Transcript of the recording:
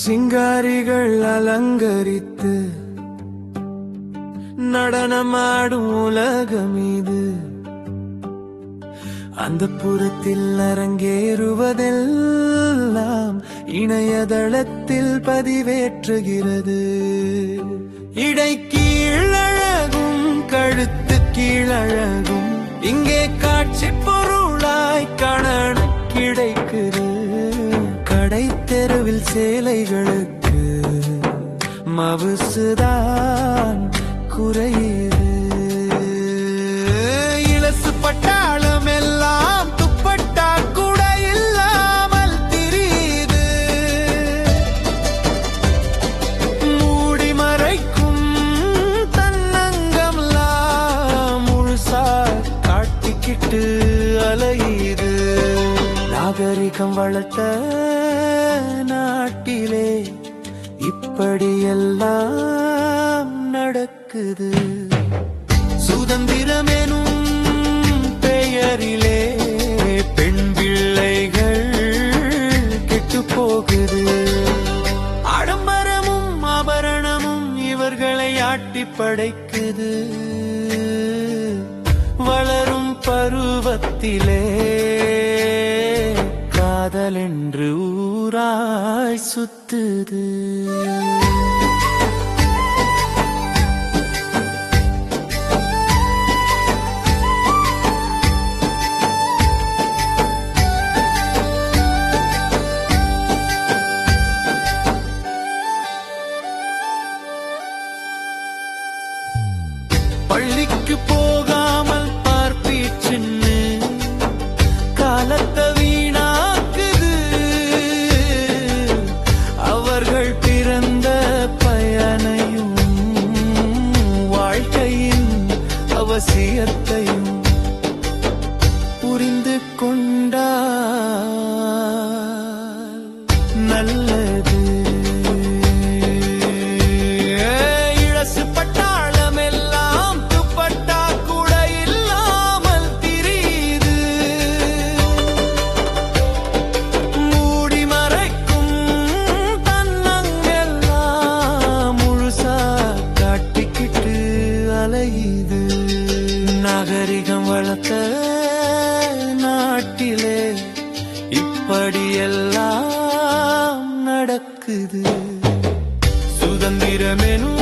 சிங்காரிகள் அலங்கரித்து நடனமாடும் உலகம் இது அந்த புறத்தில் அரங்கேறுவதெல்லாம் இணையதளத்தில் பதிவேற்றுகிறது. இடை கீழழகும் கழுத்து கீழழகும் இங்கே காட்சி பொருளாய் காண கிடைக்குது சேலைகளுக்கு மவுசுதான் குறையுது. இலசு பட்டாளம் எல்லாம் துப்பட்டா கூட இல்லாமல் திரியுது. மூடி மறைக்கும் தன்னங்கம்லாம் முழுசா காட்டிக்கிட்டு அலையுது. நாகரிகம் வளர்த்த நாட்டிலே இப்படியெல்லாம் நடக்குது. சுதந்திரமெனும் பெயரிலே பெண் பிள்ளைகள் கெட்டு போகுது. ஆடம்பரமும் ஆபரணமும் இவர்களை ஆட்டி படைக்குது. வளரும் பருவத்திலே காதல் என்று சுத்துது. பள்ளிக்கு போகாமல் பார்ப்பீச்சுன்னு காலத்தை ரகசியத்தையும் புரிந்து கொண்டா தெய்வம் வளர்த்த நாட்டிலே இப்படியெல்லாம் நடக்குது. சுதந்திரமெனும்